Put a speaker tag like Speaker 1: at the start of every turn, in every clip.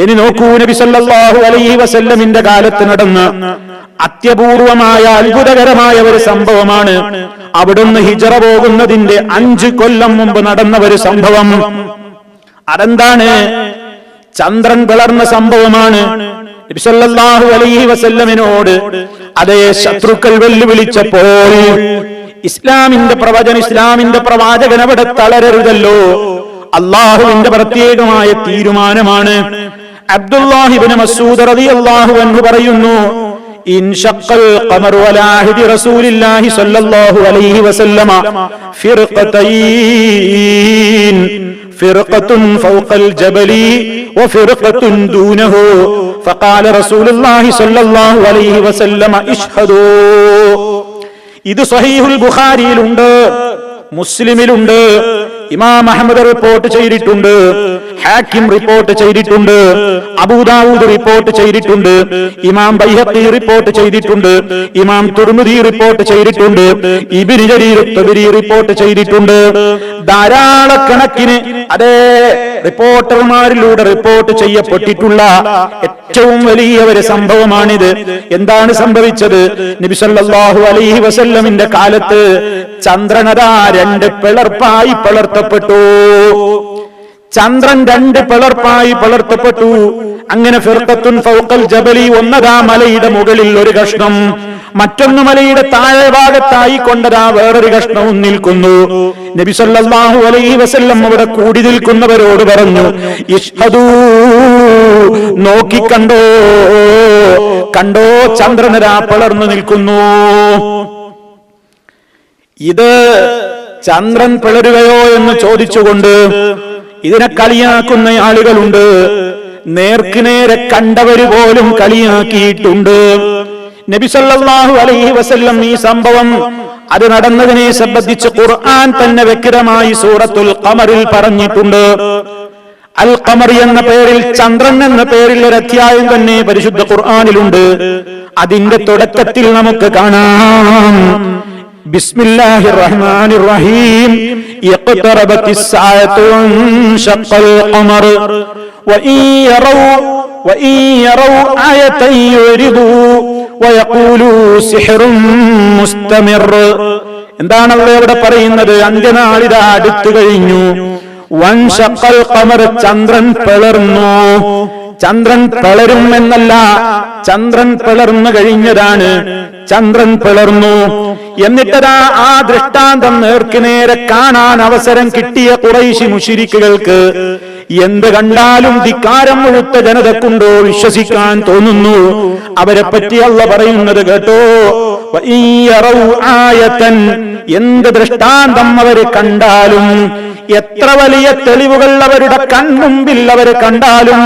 Speaker 1: ഇനി നോക്കൂ നബി സല്ലല്ലാഹു അലൈഹി വസല്ലമിന്റെ കാലത്ത് നടന്ന അത്യപൂർവമായ അത്ഭുതകരമായ ഒരു സംഭവമാണ്. അവിടുന്ന് ഹിജറ പോകുന്നതിന്റെ അഞ്ച് കൊല്ലം മുമ്പ് നടന്ന ഒരു സംഭവം. അതെന്താണ്? ചന്ദ്രൻ പിളർന്ന സംഭവമാണ്. നബി സല്ലല്ലാഹു അലൈഹി വസല്ലമിനോട് അതേ ശത്രുക്കൾ വെല്ലുവിളിച്ചപ്പോൾ ഇസ്ലാമിന്റെ പ്രവചനം ഇസ്ലാമിന്റെ പ്രവാചകൻ അവിടെ തളരരുതല്ലോ. അള്ളാഹുവിന്റെ പ്രത്യേകമായ തീരുമാനമാണ്. അബ്ദുല്ലാഹിബിന് മസൂദ് റളിയല്ലാഹു അൻഹു പറയുന്നു ഇൻഷക്കൽ ഖമർ വലാഹിദി റസൂലില്ലാഹി സ്വല്ലല്ലാഹു അലൈഹി വസല്ലമ ഫിർഖതൈൻ ഫിർഖത്തുൻ ഫൗഖൽ ജബലി വഫിർഖത്തുൻ ദൂനഹു ഫഖാല റസൂലുള്ളാഹി സ്വല്ലല്ലാഹു അലൈഹി വസല്ലമ ഇഷ്ഹദൂ ഇത് സ്വഹീഹുൽ ബുഖാരിയിലുണ്ട് മുസ്ലിമിലുണ്ട് ഇമാം അഹമ്മദ് റിപ്പോർട്ട് ചെയ്തിട്ടുണ്ട് ഹാക്കിം റിപ്പോർട്ട് ചെയ്തിട്ടുണ്ട് അബൂദാവൂദ് റിപ്പോർട്ട് ചെയ്തിട്ടുണ്ട് ഇമാം ബൈഹത്തി റിപ്പോർട്ട് ചെയ്തിട്ടുണ്ട് ഇമാം തുർമുദി റിപ്പോർട്ട് ചെയ്തിട്ടുണ്ട് ഇബ്നു ജരീർ റിപ്പോർട്ട് ചെയ്തിട്ടുണ്ട്. ധാരാളക്കണക്കിന് അതേ റിപ്പോർട്ടർമാരിലൂടെ റിപ്പോർട്ട് ചെയ്യപ്പെട്ടിട്ടുള്ള ഏറ്റവും വലിയ ഒരു സംഭവമാണിത്. എന്താണ് സംഭവിച്ചത്? നബി സല്ലല്ലാഹു അലൈഹി വസല്ലമിന്റെ കാലത്ത് ചന്ദ്രനതാ രണ്ട് പിളർപ്പായി പിളർത്തപ്പെട്ടു. ചന്ദ്രൻ രണ്ട് പിളർപ്പായി പിളർത്തപ്പെട്ടു. അങ്ങനെ ഫിർത്തത്തുൻ ഫൗക്കൽ ജബലി ഒന്നതാ മലയുടെ മുകളിൽ ഒരു കഷ്ണം. മറ്റൊന്ന് മലയുടെ താഴെ ഭാഗത്തായി കൊണ്ടതാ വേറൊരു കഷ്ണവും നിൽക്കുന്നു. നബി സല്ലല്ലാഹു അലൈഹി വസല്ലം അവിടെ കൂടി നിൽക്കുന്നവരോട് പറഞ്ഞു നോക്കിക്കണ്ടോ? കണ്ടോ? ചന്ദ്രനരാ പിളർന്നു നിൽക്കുന്നു. ഇത് ചന്ദ്രൻ പിളരുകയോ എന്ന് ചോദിച്ചുകൊണ്ട് ഇതിനെ കളിയാക്കുന്ന ആളുകളുണ്ട്. നേർക്കുനേരെ കണ്ടവര് പോലും കളിയാക്കിയിട്ടുണ്ട്. നബി സല്ലല്ലാഹു അലൈഹി വസല്ലം ഈ സംഭവം അത് നടന്നതിനെ സംബന്ധിച്ച് ഖുർആൻ തന്നെ വ്യക്തമായി സൂറത്തുൽ ഖമറിൽ പറഞ്ഞിട്ടുണ്ട് അൽ ഖമർ എന്ന പേരിൽ ചന്ദ്രൻ എന്ന പേരിൽ ഒരു അധ്യായം തന്നെ പരിശുദ്ധ ഖുർആനിലുണ്ട് അതിന്റെ തുടക്കത്തിൽ നമുക്ക് കാണാം بسم الله الرحمن الرحيم اقتربت الساعة وانشق القمر وإن يروا وإن يروا آية يعرضوا ويقولوا سحر مستمر എന്താണല്ലോ ഇവിടെ പറയുന്നത്? അന്ത്യനാളിത അടുത്തു കഴിഞ്ഞു. വൻഷക്കൽ കമർ ചന്ദ്രൻ പിളർന്നു. ചന്ദ്രൻ പിളരും എന്നല്ല ചന്ദ്രൻ പിളർന്നു കഴിഞ്ഞതാണ്. ചന്ദ്രൻ പിളർന്നു. എന്നിട്ടതാ ആ ദൃഷ്ടാന്തം നേർക്കുനേരെ കാണാൻ അവസരം കിട്ടിയ കുറൈശി മുഷിരിക്കുകൾക്ക്. എന്ത് കണ്ടാലും ധിക്കാരം മുഴുത്ത ജനതക്കുണ്ടോ വിശ്വസിക്കാൻ തോന്നുന്നു. അവരെ പറ്റി അല്ല പറയുന്നത് കേട്ടോ. ആയത്തൻ എന്ത് ദൃഷ്ടാന്തം അവർ കണ്ടാലും എത്ര വലിയ തെളിവുകൾ അവരുടെ കൺമുമ്പിൽ അവർ കണ്ടാലും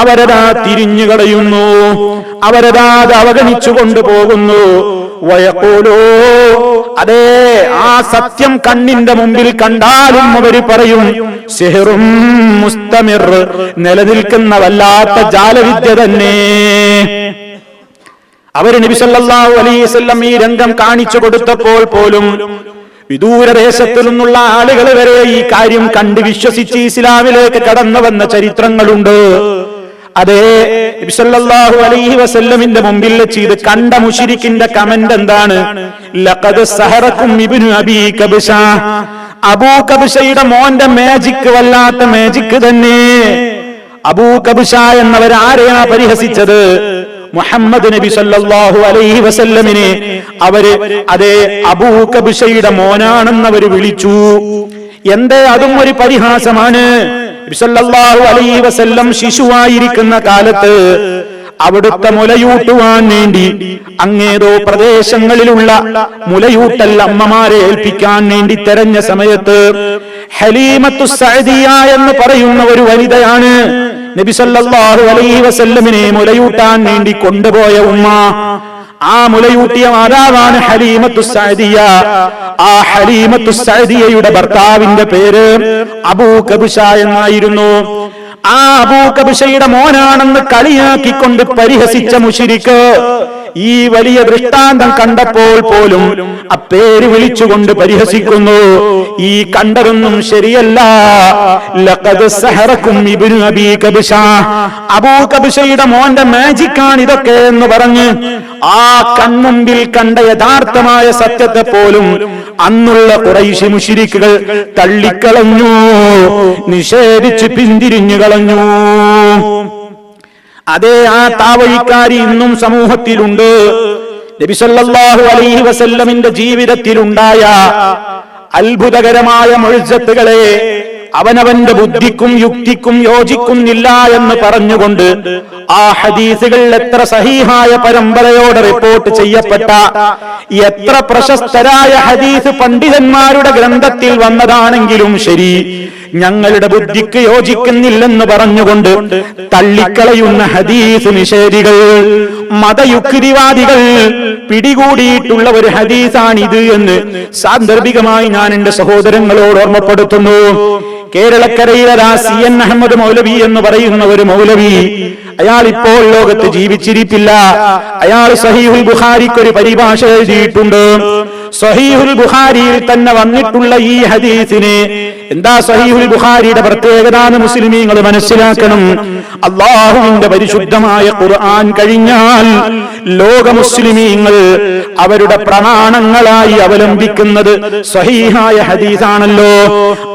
Speaker 1: അവരതാ തിരിഞ്ഞു കളയുന്നു. അവരതാ അവഗണിച്ചു കൊണ്ടുപോകുന്നു വയക്കോലോ അതേ ആ സത്യം കണ്ണിന്റെ മുമ്പിൽ കണ്ടാലും അവർ പറയും ഷെഹറും മുസ്തമിർ നിലനിൽക്കുന്ന വല്ലാത്ത ജാലവിദ്യ തന്നെ. അവർ നബിസല്ലാഹു അലൈവല്ലം ഈ രംഗം കാണിച്ചു കൊടുത്തപ്പോൾ പോലും വിദൂരദേശത്തു നിന്നുള്ള ആളുകൾ വരെ ഈ കാര്യം കണ്ട് വിശ്വസിച്ച് ഇസ്ലാമിലേക്ക് കടന്നു വന്ന ചരിത്രങ്ങളുണ്ട്. അതെ നബിസല്ലാഹു അലൈഹി വസല്ലമിന്റെ മുമ്പിൽ വെച്ച് ഇത് കണ്ട മുഷിരിക്കിന്റെ കമന്റ് എന്താണ്? ലഖദ് സഹറക്കും ഇബ്നു അബീ കബ്ഷ. അബൂ കബ്ഷയുടെ മോന്റെ മാജിക് വല്ലാത്ത മാജിക് തന്നെ. അബൂ കബ്ഷ എന്നവർ ആരെയാ പരിഹസിച്ചത്? മുഹമ്മദ് നബി സല്ലല്ലാഹു അലൈഹി വസല്ലമിനെ. അവർ അതേ അബൂ കബ്ഷയുടെ മോനാണെന്ന് അവർ വിളിച്ചു. എന്തേ അതും ഒരു പരിഹാസമാണ്. അലൈഹി വസല്ലം ശിശുവായിരിക്കുന്ന കാലത്ത് അവിടുത്തെ മുലയൂട്ടുവാൻ വേണ്ടി അങ്ങേതോ പ്രദേശങ്ങളിലുള്ള മുലയൂട്ടൽ അമ്മമാരെ ഏൽപ്പിക്കാൻ വേണ്ടി തെരഞ്ഞ സമയത്ത് ഹലീമത്തു എന്ന് പറയുന്ന ഒരു വനിതയാണ് നബി സല്ലല്ലാഹു അലൈഹി വസല്ലമിനെ മുലയൂട്ടാൻ വേണ്ടി കൊണ്ടുപോയ ഉമ്മ. ആ മുലയൂട്ടിയ മാതാവാണ് ഹലീമത്തു സഅദിയ. ആ ഹലീമത്തു സഅദിയയുടെ ഭർത്താവിന്റെ പേര് അബൂ കബുഷ എന്നായിരുന്നു. ആ അബൂ കബുഷയുടെ മോനാണെന്ന് കളിയാക്കിക്കൊണ്ട് പരിഹസിച്ച മുഷിരിക്ക് ഈ വലിയ ദൃഷ്ടാന്തം കണ്ടപ്പോൾ പോലും ആ പേര് വിളിച്ചുകൊണ്ട് പരിഹസിക്കുന്നു. ഈ കണ്ടതൊന്നും ശരിയല്ല. അബൂ കബിഷയുടെ മോന്റെ മാജിക്കാണ് ഇതൊക്കെ എന്ന് പറഞ്ഞ് ആ കൺമുമ്പിൽ കണ്ട യഥാർത്ഥമായ സത്യത്തെ പോലും അന്നുള്ള കുറൈശി മുഷിരിക്കുകൾ തള്ളിക്കളഞ്ഞു നിഷേധിച്ച് പിന്തിരിഞ്ഞു കളഞ്ഞു. അതേ ആ താവഴിക്കാരി ഇന്നും സമൂഹത്തിലുണ്ട്. നബിസല്ലാഹു അലൈഹി വസല്ലമിന്റെ ജീവിതത്തിലുണ്ടായ അത്ഭുതകരമായ മൊഴിസത്തുകളെ അവനവന്റെ ബുദ്ധിക്കും യുക്തിക്കും യോജിക്കുന്നില്ല എന്ന് പറഞ്ഞുകൊണ്ട് ആ ഹദീസുകൾ എത്ര സഹീഹായ പരമ്പരയോടെ റിപ്പോർട്ട് ചെയ്യപ്പെട്ട എത്ര പ്രശസ്തരായ ഹദീസ് പണ്ഡിതന്മാരുടെ ഗ്രന്ഥത്തിൽ വന്നതാണെങ്കിലും ശരി ഞങ്ങളുടെ ബുദ്ധിക്ക് യോജിക്കുന്നില്ലെന്ന് പറഞ്ഞുകൊണ്ട് തള്ളിക്കളയുന്ന ഹദീസ് നിഷേധികൾ മതയുക്തിവാദികൾ പിടികൂടിയിട്ടുള്ള ഒരു ഹദീസാണിത് എന്ന് സാന്ദർഭികമായി ഞാൻ എന്റെ സഹോദരങ്ങളോട് ഓർമ്മപ്പെടുത്തുന്നു. കേരളക്കരയിലെ സി എൻ അഹമ്മദ് മൗലവി എന്ന് പറയുന്ന ഒരു മൗലവി അയാൾ ഇപ്പോൾ ലോകത്ത് ജീവിച്ചിരിപ്പില്ല. അയാൾ സഹീഹുൽ ബുഖാരിക്ക് ഒരു പരിഭാഷ എഴുതിയിട്ടുണ്ട്. സഹീഹുൽ ബുഖാരിയിൽ തന്നെ വന്നിട്ടുള്ള ഈ ഹദീസിന് എന്താ സഹീഹുൽ ബുഖാരിയുടെ പ്രത്യേകത എന്ന് മുസ്ലിമീങ്ങൾ മനസ്സിലാക്കണം. അള്ളാഹുവിന്റെ പരിശുദ്ധമായ ഖുർആൻ കഴിഞ്ഞാൽ ലോക മുസ്ലിമീങ്ങൾ അവരുടെ പ്രമാണങ്ങളായി അവലംബിക്കുന്നത് സഹീഹായ ഹദീസാണല്ലോ.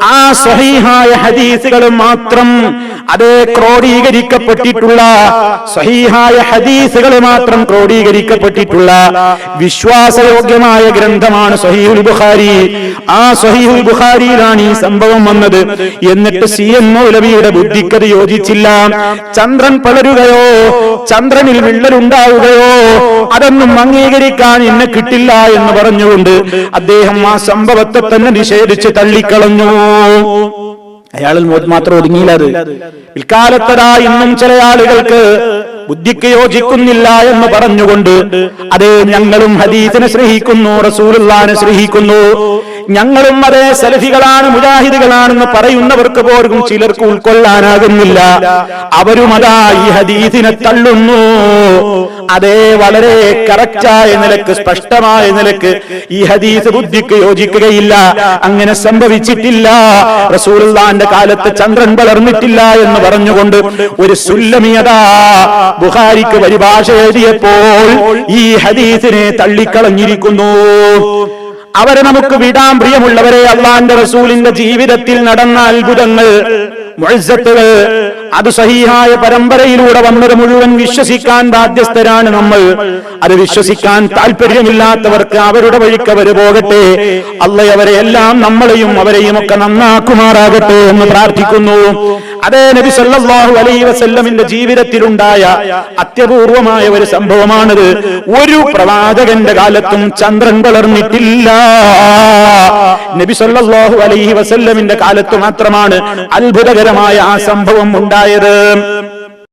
Speaker 1: ആ സഹീഹായ ഹദീസുകൾ മാത്രം അതേ ക്രോഡീകരിക്കപ്പെട്ടിട്ടുള്ള സഹീഹായ ഹദീസുകൾ മാത്രം ക്രോഡീകരിക്കപ്പെട്ടിട്ടുള്ള വിശ്വാസയോഗ്യമായ ഗ്രന്ഥമാണ് സഹീഹുൽ ബുഖാരി. ആ സഹീഹുൽ ബുഖാരിയിലാണ് ഈ സംഭവം വന്നത്. എന്നിട്ട് സി എൻ മൗലവിയുടെ ബുദ്ധിക്കത് യോജിച്ചില്ല. ചന്ദ്രൻ പളരുകയോ ചന്ദ്രനിൽ വിള്ളലുണ്ടാവുകയോ അതൊന്നും അംഗീകരിക്കാൻ എന്നെ കിട്ടില്ല എന്ന് പറഞ്ഞുകൊണ്ട് അദ്ദേഹം ആ സംഭവത്തെ തന്നെ നിഷേധിച്ച് തള്ളിക്കളഞ്ഞു. അയാളിൽ മാത്രം ഒതുങ്ങിയില്ല അത്. പിൽക്കാലത്തതാ ഇന്നും ചില ആളുകൾക്ക് ബുദ്ധിക്ക് യോജിക്കുന്നില്ല എന്ന് പറഞ്ഞുകൊണ്ട് അത് ഞങ്ങളും ഹദീസിനെ സ്നേഹിക്കുന്നു റസൂലുള്ളാനെ സ്നേഹിക്കുന്നു. ഞങ്ങളും അതേ സലഫികളാണ് മുജാഹിദുകളാണെന്ന് പറയുന്നവർക്ക് പോലും ചിലർക്ക് ഉൾക്കൊള്ളാനാകുന്നില്ല. അവരും അതാ ഈ ഹദീസിനെ തള്ളുന്നു. അതേ വളരെ കറക്റ്റായ നിലയ്ക്ക് സ്പഷ്ടമായ നിലയ്ക്ക് ഈ ഹദീസ് ബുദ്ധിക്ക് യോജിക്കുകയില്ല. അങ്ങനെ സംഭവിച്ചിട്ടില്ല. റസൂലുള്ളാന്റെ കാലത്ത് ചന്ദ്രൻ വളർന്നിട്ടില്ല എന്ന് പറഞ്ഞുകൊണ്ട് ഒരു സുല്ലമിയത ബുഹാരിക്ക് പരിഭാഷ എഴുതിയപ്പോൾ ഈ ഹദീസിനെ തള്ളിക്കളഞ്ഞിരിക്കുന്നു. അവരെ നമുക്ക് വിടാൻ പ്രിയമുള്ളവരെ അള്ളാന്റെ റസൂലിന്റെ ജീവിതത്തിൽ നടന്ന അത്ഭുതങ്ങൾ മുഴസത്തുകൾ അത് സഹീഹായ പരമ്പരയിലൂടെ വന്നത് മുഴുവൻ വിശ്വസിക്കാൻ ബാധ്യസ്ഥരാണ് നമ്മൾ. അത് വിശ്വസിക്കാൻ താല്പര്യമില്ലാത്തവർക്ക് അവരുടെ വഴിക്ക് അവർ പോകട്ടെ. അള്ളയവരെ എല്ലാം നമ്മളെയും അവരെയും ഒക്കെ നന്നാക്കുമാറാകട്ടെ എന്ന് പ്രാർത്ഥിക്കുന്നു. അതേ നബി സല്ലല്ലാഹു അലൈഹി വസല്ലമിന്റെ ജീവിതത്തിലുണ്ടായ അത്യപൂർവമായ ഒരു സംഭവമാണിത്. ഒരു പ്രവാചകന്റെ കാലത്തും ചന്ദ്രൻ വളർന്നിട്ടില്ല. നബി സല്ലല്ലാഹു അലൈഹി വസല്ലമിന്റെ കാലത്ത് മാത്രമാണ് അത്ഭുതകരമായ ആ സംഭവം ഉണ്ടായത്.